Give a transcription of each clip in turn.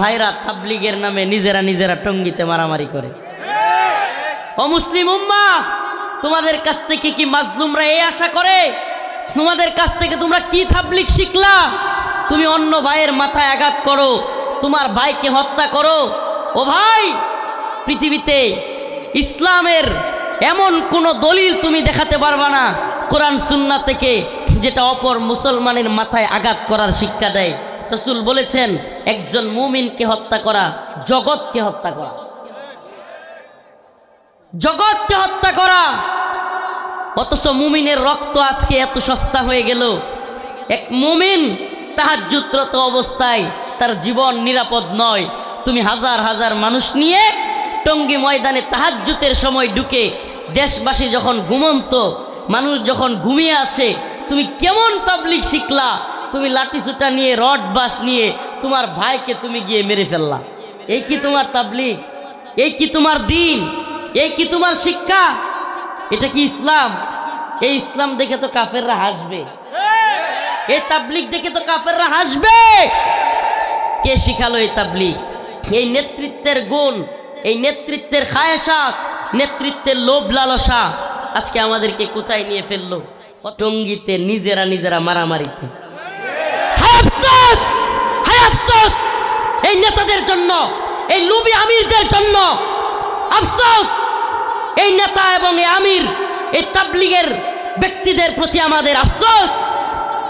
ভাইরা তাবলিগের নামে নিজেরা নিজেরা টঙ্গিতে মারামারি করে। ও মুসলিম উম্মা, তোমাদের কাছ থেকে কি মাজলুমরা এই আশা করে? তোমাদের কাছ থেকে তোমরা কি তাবলিগ শিখলা? তুমি অন্য ভাইয়ের মাথায় আঘাত করো, তোমার ভাইকে হত্যা করো। ও ভাই, পৃথিবীতে ইসলামের এমন কোনো দলিল তুমি দেখাতে পারবা না। কোরআন সুন্না থেকে যেটা অপর মুসলমানের মাথায় আঘাত করার শিক্ষা দেয়। রসুল বলেছেন, একজন মুমিনকে হত্যা করা, জগৎকে হত্যা করা। জগৎকে হত্যা করা। অথচ মুমিনের রক্ত আজকে এত সস্তা হয়ে গেল। এক মুমিন তাহাজ্জুত্রত অবস্থায় তার জীবন নিরাপদ নয়। তুমি হাজার হাজার মানুষ নিয়ে টঙ্গী ময়দানে তাহাজ্জুতের সময় ঢুকে দেশবাসী যখন ঘুমন্ত, মানুষ যখন ঘুমিয়ে আছে, তুমি কেমন তাবলিক শিখলা? তুমি লাঠিসুটা নিয়ে, রড বাস নিয়ে তোমার ভাইকে তুমি গিয়ে মেরে ফেললা। এই কি তোমার তাবলিক এই কি তোমার দিন? এই কি তোমার শিক্ষা? এটা কি ইসলাম? এই ইসলাম দেখে তো কাফেররা হাসবে। এই তাবলিক দেখে তো কাফেররা হাসবে। কে শিখালো এই তাবলিক এই নেতৃত্বের গুণ, এই নেতৃত্বের খায়সাত নেতৃত্বের লোভ লালসা আজকে আমাদেরকে কোথায় নিয়ে ফেলল? টঙ্গিতে নিজেরা নিজেরা মারামারিতে। আফসোস, হায় আফসোস, এই নেতাদের জন্য, এই লুবি আমিরদের জন্য আফসোস। এই নেতা এবং এই আমির, এই তাবলিগের ব্যক্তিদের প্রতি আমাদের আফসোস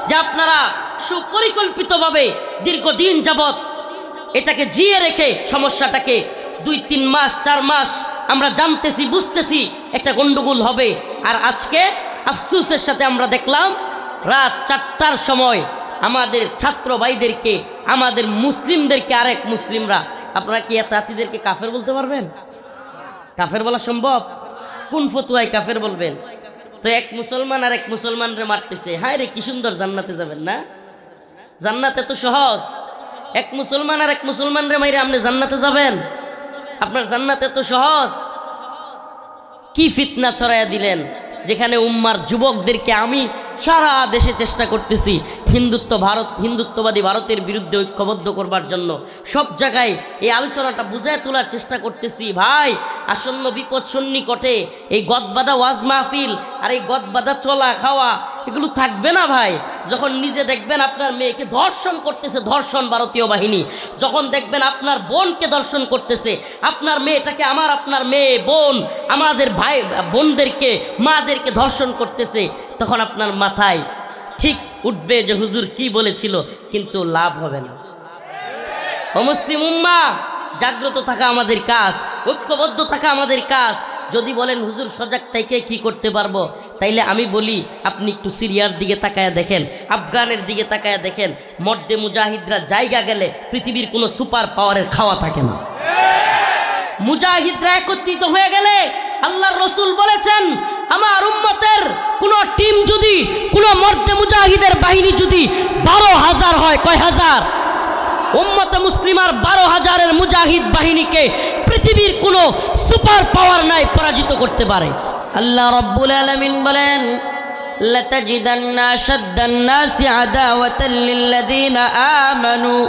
যে আপনারা সুপরিকল্পিতভাবে দীর্ঘদিন যাবৎ এটাকে জিয়ে রেখে সমস্যাটাকে দুই, তিন মাস, চার মাস আমরা জানতেছি, বুঝতেছি একটা গন্ডগোল হবে। আর আজকে আফসুসের সাথে আমরা দেখলাম, রাত চারটার সময় আমাদের ছাত্র ভাইদেরকে, আমাদের মুসলিমদেরকে আরেক মুসলিমরা, আপনারা কি এত জাতিদেরকে কাফের বলতে পারবেন? কাফের বলা সম্ভব? কোন ফতুয়ায় কাফের বলবেন? তো এক মুসলমান আর এক মুসলমানরে মারতেছে। হায় রে, কি সুন্দর জান্নাতে যাবেন না? জান্নাতে তো সহজ। এক মুসলমান আর এক মুসলমান রে মাইরে আপনি জান্নাতে যাবেন? আপনার জান্নাতে তো সহজ। কি ফিতনা ছড়াইয়া দিলেন? যেখানে উম্মার যুবকদেরকে আমি সারা দেশে চেষ্টা করতেছি। হিন্দুত্ব ভারত, হিন্দুত্ববাদী ভারতের বিরুদ্ধে ঐক্যবদ্ধ করবার জন্য সব জায়গায় এই আলোচনাটা বুঝায় তোলার চেষ্টা করতেছি। ভাই, আসন্ন বিপদ সন্নিকটে এই গদবাদা ওয়াজ মাহফিল আর এই গদবাদা চলা খাওয়া, এগুলো থাকবে না ভাই। যখন নিজে দেখবেন আপনার মেয়েকে ধর্ষণ করতেছে, ধর্ষণ ভারতীয় বাহিনী। যখন দেখবেন আপনার বোনকে দর্শন করতেছে, আপনার মেয়েটাকে আমার, আপনার মেয়ে, বোন, আমাদের ভাই, বোনদেরকে, মাদেরকে ধর্ষণ করতেছে, তখন আপনার মাথায় ঠিক উঠবে যে হুজুর কি বলেছিল, কিন্তু লাভ হবে না। অমুসলিম উম্মা, জাগ্রত থাকা আমাদের কাজ, ঐক্যবদ্ধ থাকা আমাদের কাজ। যদি বলেন, হুজুর, সজাগ থেকে কি করতে পারব? তাইলে আমি বলি, আপনি একটু সিরিয়ার দিকে তাকায়া দেখেন, আফগানের দিকে তাকায়া দেখেন। মর্দে মুজাহিদরা জায়গা গেলে পৃথিবীর কোনো সুপার পাওয়ারের খাওয়া থাকে না। মুজাহিদরা একত্রিত হয়ে গেলে আল্লাহর রসুল বলেছেন আমার উম্মতের কোন টিম যদি কোন মর্দে মুজাহিদের বাহিনী যদি বারো হাজার হয় কয় হাজার উম্মতে মুসলিমার বারো হাজারের মুজাহিদ বাহিনীকে পৃথিবীর কোনো সুপার পাওয়ার নাই পরাজিত করতে পারে আল্লাহ রব্বুল আলমিন বলেন لتجدن أشد الناس عداوة للذين آمنوا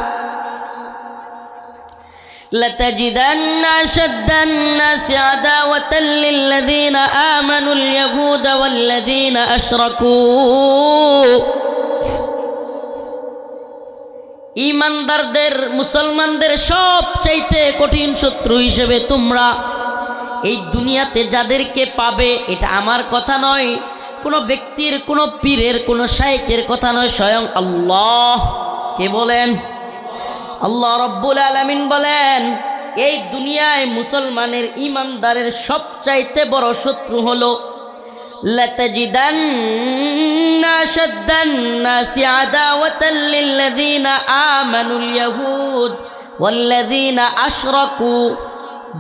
لتجدن أشد الناس عداوة للذين آمنوا اليهود والذين أشركوا ইমানদারদের মুসলমানদের সব চাইতে কঠিন শত্রু হিসেবে তোমরা এই দুনিয়াতে যাদেরকে পাবে এটা আমার কথা নয় কোনো ব্যক্তির কোনো পীরের কোনো শাইকের কথা নয় স্বয়ং আল্লাহ কে বলেন আল্লাহ রব্বুল আলমিন বলেন, এই দুনিয়ায় মুসলমানের ইমানদারের সবচাইতে বড় শত্রু হল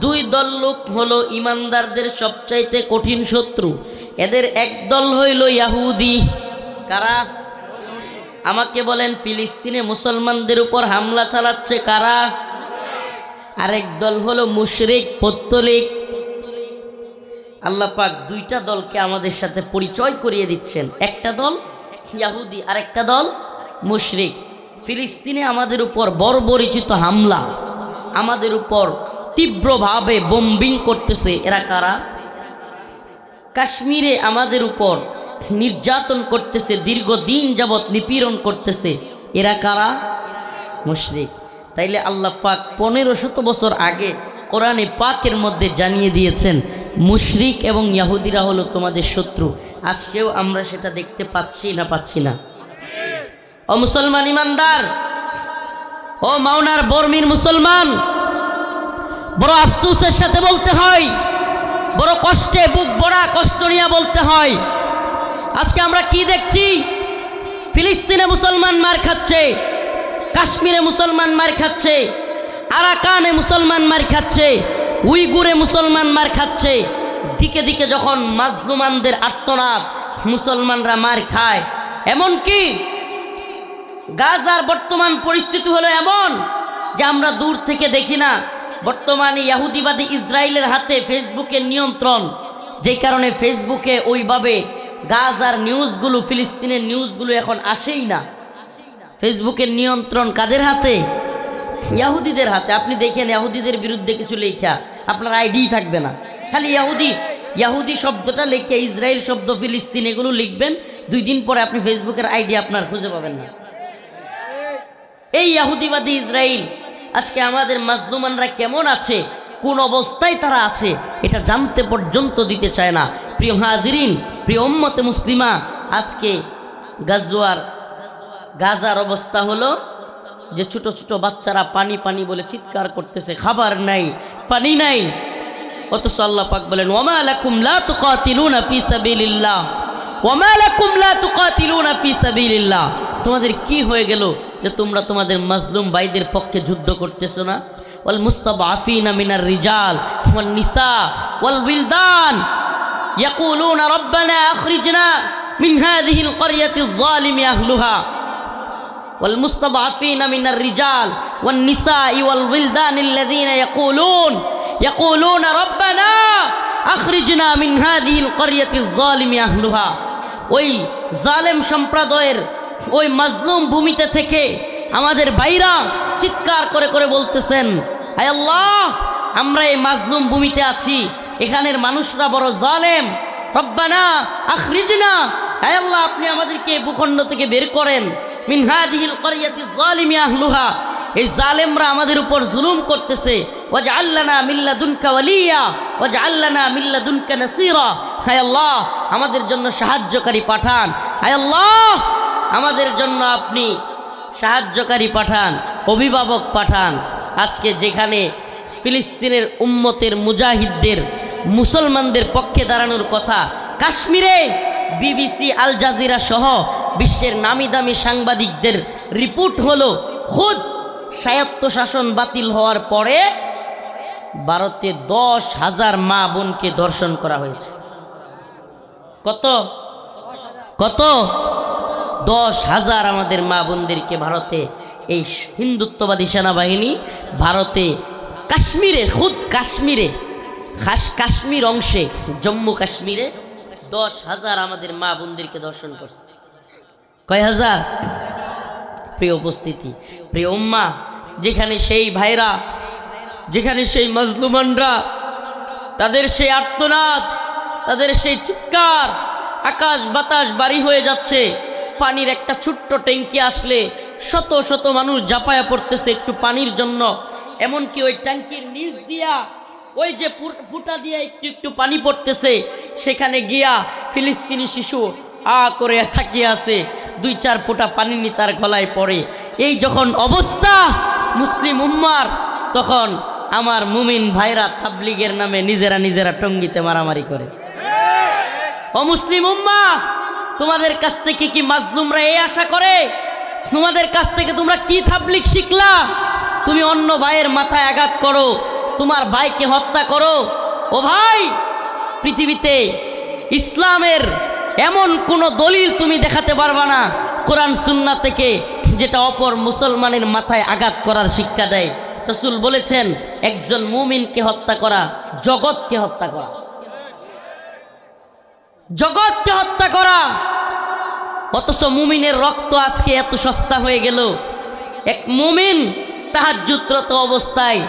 দুই দল লোক হলো ইমানদারদের সবচাইতে কঠিন শত্রু। এদের এক দল হইল ইয়াহুদি। কারা? আমাকে বলেন, ফিলিস্তিনে মুসলমানদের উপর হামলা চালাচ্ছে কারা? আরেক দল হলো মুশরিক, পত্তলিক। আল্লাহ পাক দুইটা দলকে আমাদের সাথে পরিচয় করিয়ে দিচ্ছেন। একটা দল ইয়াহুদি আর একটা দল মুশরিক। ফিলিস্তিনে আমাদের উপর বর্বরিচিত হামলা, আমাদের উপর তীব্রভাবে বোম্বিং করতেছে। এরা কারা? কাশ্মীরে আমাদের উপর নির্যাতন করতেছে, দীর্ঘদিন যাবৎ নিপীড়ন করতেছে। এরা কারা? মুশরিক। তাইলে আল্লাহ পাক পনেরো শত বছর আগে কোরআনে পাকের মধ্যে জানিয়ে দিয়েছেন, মুশরিক এবং ইয়াহুদিরা হলো তোমাদের শত্রু। আজকেও আমরা সেটা দেখতে পাচ্ছি না পাচ্ছি না। ও মুসলমান ইমানদার, ও মাওনার বর্মির মুসলমান, বড় আফসোসের সাথে বলতে হয়, বড় কষ্টে বুক বড়া কষ্ট নিয়ে বলতে হয়। আজকে আমরা কি দেখছি? ফিলিস্তিনে মুসলমান মার খাচ্ছে, কাশ্মীরে মুসলমান মার খাচ্ছে, আরাকানে মুসলমান মার খাচ্ছে, উইগুরে মুসলমান মার খাচ্ছে। দিকে দিকে যখন মাজলুমানদের আত্মনাদ মুসলমানরা মার খায়, এমন কি? গাজার বর্তমান পরিস্থিতি হলো এমন যে আমরা দূর থেকে দেখি না, বর্তমানে ইয়াহুদিবাদী ইসরায়েলের হাতে ফেসবুকের নিয়ন্ত্রণ, যেই কারণে ফেসবুকে ওইভাবে গাজার নিউজগুলো, ফিলিস্তিনের নিউজগুলো এখন আসেই না। ফেসবুকের নিয়ন্ত্রণ কাদের হাতে? ইয়াহুদিদের হাতে। আপনি দেখেন, ইয়াহুদিদের বিরুদ্ধে কিছু লেখা। আপনার আইডি থাকবে না। খালি ইয়াহুদি ইয়াহুদি শব্দটা লেখে ইসরায়েল শব্দ, ফিলিস্তিন এগুলো লিখবেন। দুই দিন পরে আপনি ফেসবুকের আইডি আপনার খুঁজে পাবেন না। এই ইয়াহুদিবাদী ইসরায়েল আজকে আমাদের মাজলুমানরা কেমন আছে? কোন অবস্থায় তারা আছে? এটা জানতে পর্যন্ত দিতে চায় না। প্রিয় হাজিরিন, প্রিয় উম্মতে মুসলিমা, আজকে গাজওয়ার, গাজার অবস্থা হলো যে ছোট ছোট বাচ্চারা পানি পানি বলে চিৎকার করতেছে, খাবার নাই, পানি নাই। অথচ আল্লাহ পাক বলেন ওমা লাকুম লা তুকাতিলুনা ফি সাবিলিল্লাহ ওমা লাকুম লা তুকাতিলুনা ফি সাবিলিল্লাহ। তোমাদের কি হয়ে গেল যে তোমরা তোমাদের মাজলুম ভাইদের পক্ষে যুদ্ধ করতেছো না? ওয়াল মুস্তাবআফিনা মিনার রিজাল, ওয়ান নিসা, ওয়াল উইলদান ইয়াকুলুনা রব্বানা আখরিজনা মিন হাযিহিল ক্বরিয়াতিজ যালিমি আহলুহা والمستضعفين من الرجال والنساء والولدان الذين يقولون يقولون ربنا أخرجنا من هذه القرية الظالم أهلها ওই জালেম সম্প্রদায়ের ওই মাজলুম ভূমিতে থেকে আমাদের বাইরা চিৎকার করে করে বলতেছেন হায় আল্লাহ আমরা এই মাজলুম ভূমিতে আছি এখানের মানুষরা বড় জালেম। রব্বানা, আখরিজনা। হায় আল্লাহ, আপনি আমাদেরকে ভূখণ্ড থেকে বের করেন। মিন হাদিহিল করিয়াতি জালিমি আহলুহা। এই জালেমরা আমাদের উপর জুলুম করতেছে। ওয়াজ আল্লানা মিল্লা দুনকা ওয়ালিয়া। ওয়াজ আল্লানা মিল্লা দুনকা নাসিরা। হায় আল্লাহ, আমাদের জন্য সাহায্যকারী পাঠান। হায় আল্লাহ, আমাদের জন্য আপনি সাহায্যকারী পাঠান, অভিভাবক পাঠান। আজকে যেখানে ফিলিস্তিনের উম্মতের মুজাহিদদের মুসলমানদের পক্ষে দাঁড়ানোর কথা। কাশ্মীরে বিবিসি, আল জাজিরা সহ বিশ্বের নামি দামি সাংবাদিকদের রিপোর্ট হলো, খুদ স্বায়ত্তশাসন বাতিল হওয়ার পরে ভারতে দশ হাজার মা বোনকে ধর্ষণ করা হয়েছে। কত? কত? দশ হাজার আমাদের মা বোনদেরকে ভারতে এই হিন্দুত্ববাদী সেনাবাহিনী ভারতে কাশ্মীরে, খুদ কাশ্মীরে খাস কাশ্মীর অংশে, জম্মু কাশ্মীরে দশ হাজার আমাদের মা বোনদেরকে দর্শন করছে। কয় হাজার? প্রিয় উপস্থিতি, প্রিয় উম্মা, যেখানে সেই ভাইরা, যেখানে সেই মজলুমানরা, তাদের সেই আর্তনাদ, তাদের সেই চিৎকার, আকাশ বাতাস বাড়ি হয়ে যাচ্ছে, পানির একটা ছোট্ট ট্যাঙ্কি আসলে শত শত মানুষ জাপায়া পড়তেছে একটু পানির জন্য। এমনকি ওই ট্যাঙ্কির নিচ দিয়া ওই যে ফুট- দিয়ে একটু একটু পানি পড়তেছে, সেখানে গিয়া ফিলিস্তিনি শিশু আ করে থাকিয়ে আছে, দুই চার ফোঁটা পানি নি তার গলায় পড়ে। এই যখন অবস্থা মুসলিম উম্মার, তখন আমার মুমিন ভাইরা তাবলিগের নামে নিজেরা নিজেরা টঙ্গিতে মারামারি করে। ও মুসলিম উম্মা তোমাদের কাছ থেকে কি মাজলুমরা এই আশা করে? তোমাদের কাছ থেকে তোমরা কি তাবলিগ শিখলা? তুমি অন্য ভাইয়ের মাথায় আঘাত করো তোমার ভাইকে হত্যা করো। ও ভাই, পৃথিবীতে ইসলামের এমন কোনো দলিল তুমি দেখাতে পারবা না। কোরআন সুন্না থেকে যেটা অপর মুসলমানের মাথায় আঘাত করার শিক্ষা দেয়। রসুল বলেছেন, একজন মুমিনকে হত্যা করা, জগৎকে হত্যা করা। জগৎকে হত্যা করা। অথচ মুমিনের রক্ত আজকে এত সস্তা হয়ে গেল। এক মুমিন তাহাজ্জুদ্রত অবস্থায়